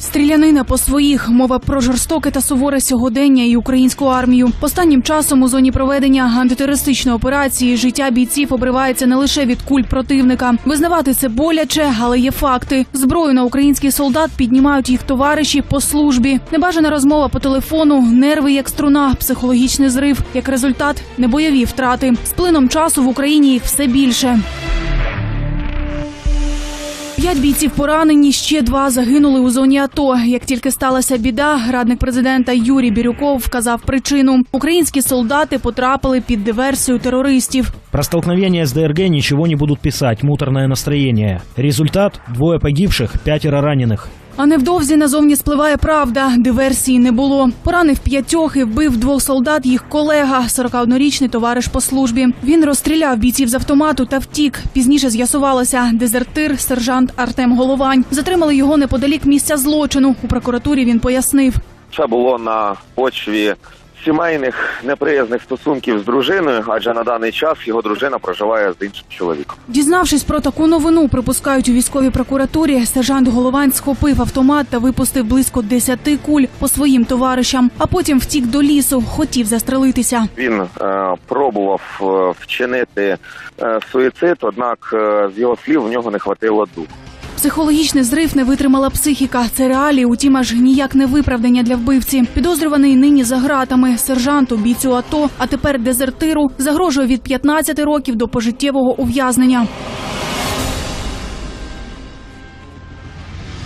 Стрілянина по своїх мова про жорстоке та суворе сьогодення і українську армію. Останнім часом у зоні проведення антитерористичної операції життя бійців обривається не лише від куль противника. Визнавати це боляче, але є факти. Зброю на українських солдат піднімають їх товариші по службі. Небажана розмова по телефону, нерви як струна, психологічний зрив. Як результат, небойові втрати. З плином часу в Україні їх все більше. П'ять бійців поранені, ще два загинули у зоні АТО. Як тільки сталася біда, радник президента Юрій Бірюков вказав причину: українські солдати потрапили під диверсію терористів. Про столкновение с ДРГ ничего не будут писать, муторное настроение. Результат – двое погибших, пятеро раненых. А невдовзі назовні спливає правда. Диверсії не було. Поранив п'ятьох і вбив двох солдат їх колега, 41-річний товариш по службі. Він розстріляв бійців з автомату та втік. Пізніше з'ясувалося, дезертир, сержант Артем Головань. Затримали його неподалік місця злочину. У прокуратурі він пояснив. Це було на почві сімейних неприязних стосунків з дружиною, адже на даний час його дружина проживає з іншим чоловіком. Дізнавшись про таку новину, припускають у військовій прокуратурі, сержант Головань схопив автомат та випустив близько 10 куль по своїм товаришам, а потім втік до лісу, хотів застрелитися. Він е, пробував е, вчинити е, суїцид, однак е, з його слів в нього не хватило духу. Психологічний зрив не витримала психіка. Це реалії, утім, аж ніяк не виправдання для вбивці. Підозрюваний нині за гратами. Сержанту, бійцю АТО, а тепер дезертиру загрожує від 15 років до пожиттєвого ув'язнення.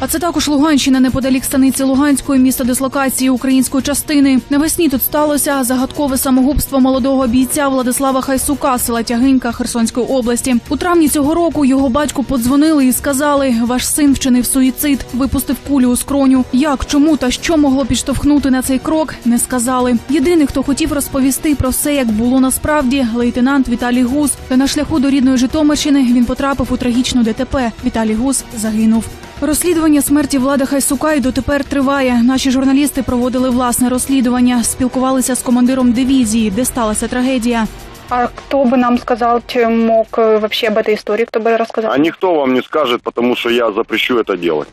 А це також Луганщина неподалік станиці Луганської, міста дислокації української частини. Навесні тут сталося загадкове самогубство молодого бійця Владислава Хайсука, села Тягинька Херсонської області. У травні цього року його батьку подзвонили і сказали: ваш син вчинив суїцид, випустив кулю у скроню. Як, чому та що могло підштовхнути на цей крок, не сказали. Єдиний, хто хотів розповісти про все, як було насправді, лейтенант Віталій Гус. Та на шляху до рідної Житомирщини він потрапив у трагічну ДТП. Віталій Гус загинув. Розслідування смерті Влада Хайсука і дотепер триває. Наші журналісти проводили власне розслідування, спілкувалися з командиром дивізії, де сталася трагедія. А кто бы нам сказал, чем мог э, вообще об этой истории, кто бы рассказал? А никто вам не скажет, потому что я запрещу это делать.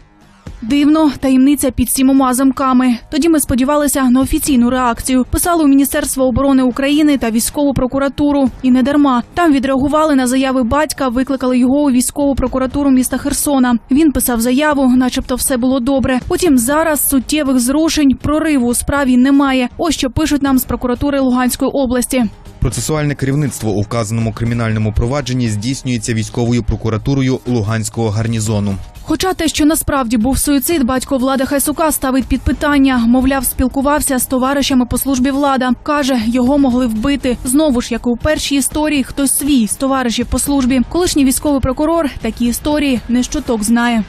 Дивно, таємниця під сімома замками. Тоді ми сподівалися на офіційну реакцію. Писали у Міністерство оборони України та військову прокуратуру. І не дарма. Там відреагували на заяви батька, викликали його у військову прокуратуру міста Херсона. Він писав заяву, начебто все було добре. Потім зараз суттєвих зрушень прориву у справі немає. Ось що пишуть нам з прокуратури Луганської області. Процесуальне керівництво у вказаному кримінальному провадженні здійснюється військовою прокуратурою Луганського гарнізону. Хоча те, що насправді був суїцид, батько Влада Хайсука ставить під питання. Мовляв, спілкувався з товаришами по службі влада. Каже, його могли вбити. Знову ж, як у першій історії, хтось свій з товаришів по службі. Колишній військовий прокурор такі історії не щоток знає.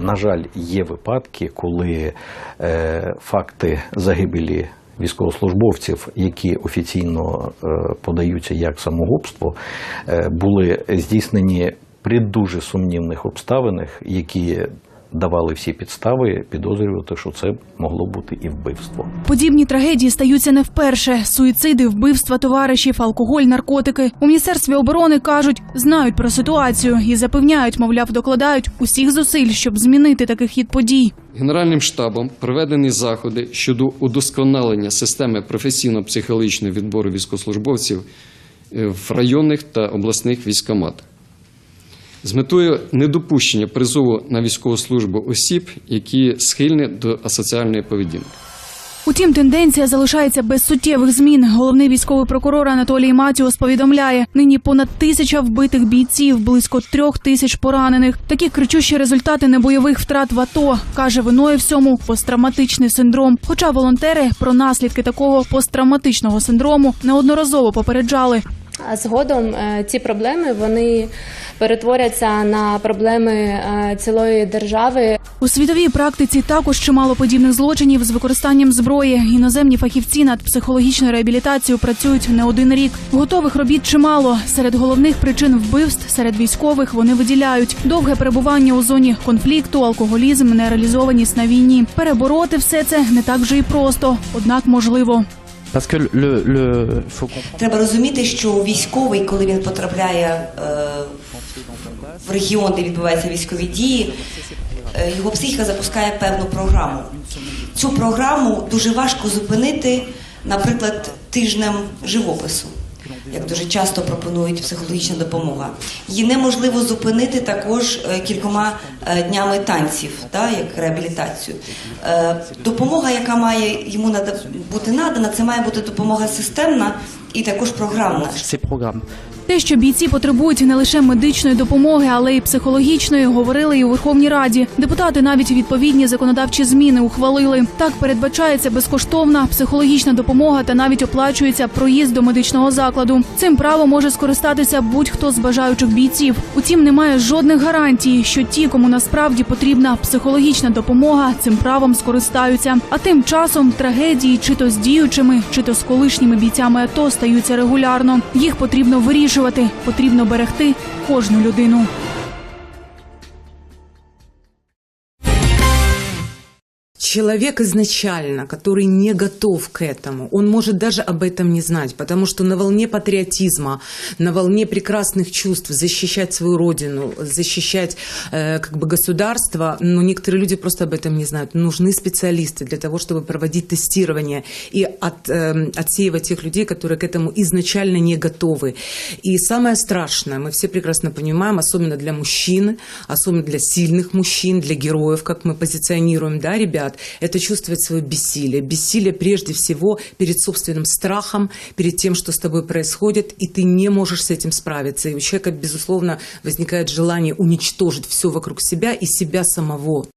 На жаль, є випадки, коли е, факти загибелі військовослужбовців, які офіційно е, подаються як самогубство, е, були здійснені при дуже сумнівних обставинах, які давали всі підстави підозрювати, що це могло бути і вбивство. Подібні трагедії стаються не вперше. Суїциди, вбивства товаришів, алкоголь, наркотики. У міністерстві оборони кажуть, знають про ситуацію і запевняють, мовляв, докладають усіх зусиль, щоб змінити такий хід подій. Генеральним штабом проведені заходи щодо удосконалення системи професійно-психологічного відбору військовослужбовців е, в районних та обласних військоматах з метою недопущення призову на військову службу осіб, які схильні до асоціальної поведінки. Утім, тенденція залишається без суттєвих змін. Головний військовий прокурор Анатолій Матіос повідомляє: нині понад тисяча вбитих бійців, близько трьох тисяч поранених. Такі кричущі результати небойових втрат в АТО каже виною всьому посттравматичний синдром. Хоча волонтери про наслідки такого посттравматичного синдрому неодноразово попереджали. А згодом е, ці проблеми вони перетворяться на проблеми е, цілої держави. У світовій практиці також чимало подібних злочинів з використанням зброї. Іноземні фахівці над психологічною реабілітацією працюють не один рік. Готових робіт чимало. Серед головних причин вбивств серед військових вони виділяють довге перебування у зоні конфлікту, алкоголізм, нереалізованість на війні. Перебороти все це не так вже і просто, однак можливо. Parce que le. Треба розуміти, що військовий, коли він потрапляє е, в регіон, де відбуваються військові дії, е, його психіка запускає певну програму. Цю програму дуже важко зупинити, наприклад, тижнем живопису. Як дуже часто пропонують психологічна допомога. Її неможливо зупинити також е, кількома е, днями танців, та, як реабілітацію. Е, Допомога, яка має йому бути надана, це має бути допомога системна і також програмна. Те, що бійці потребують не лише медичної допомоги, але й психологічної, говорили і у Верховній Раді. Депутати навіть відповідні законодавчі зміни ухвалили. Так передбачається безкоштовна психологічна допомога та навіть оплачується проїзд до медичного закладу. Цим правом може скористатися будь-хто з бажаючих бійців. Утім, немає жодних гарантій, що ті, кому насправді потрібна психологічна допомога, цим правом скористаються. А тим часом трагедії, чи то з діючими, чи то з колишніми бійцями АТО стаються регулярно. Їх потрібно вирішувати, потрібно берегти кожну людину. Человек изначально, который не готов к этому, он может даже об этом не знать, потому что на волне патриотизма, на волне прекрасных чувств защищать свою родину, защищать э, как бы государство, но некоторые люди просто об этом не знают. Нужны специалисты для того, чтобы проводить тестирование и от, э, отсеивать тех людей, которые к этому изначально не готовы. И самое страшное, мы все прекрасно понимаем, особенно для мужчин, особенно для сильных мужчин, для героев, как мы позиционируем, да, ребят, это чувствовать свое бессилие. Бессилие прежде всего перед собственным страхом, перед тем, что с тобой происходит, и ты не можешь с этим справиться. И у человека, безусловно, возникает желание уничтожить все вокруг себя и себя самого.